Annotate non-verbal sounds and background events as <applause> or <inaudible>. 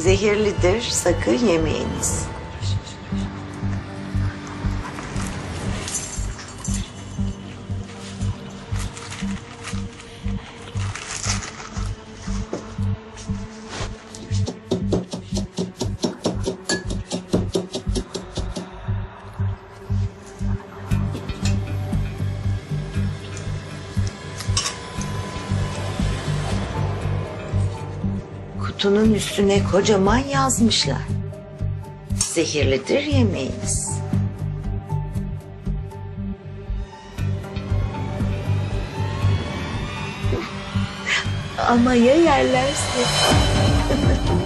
Zehirlidir, sakın yemeyiniz. Kutunun üstüne kocaman yazmışlar. Zehirlidir yemeyiniz. Ama ya yerlerse? <laughs>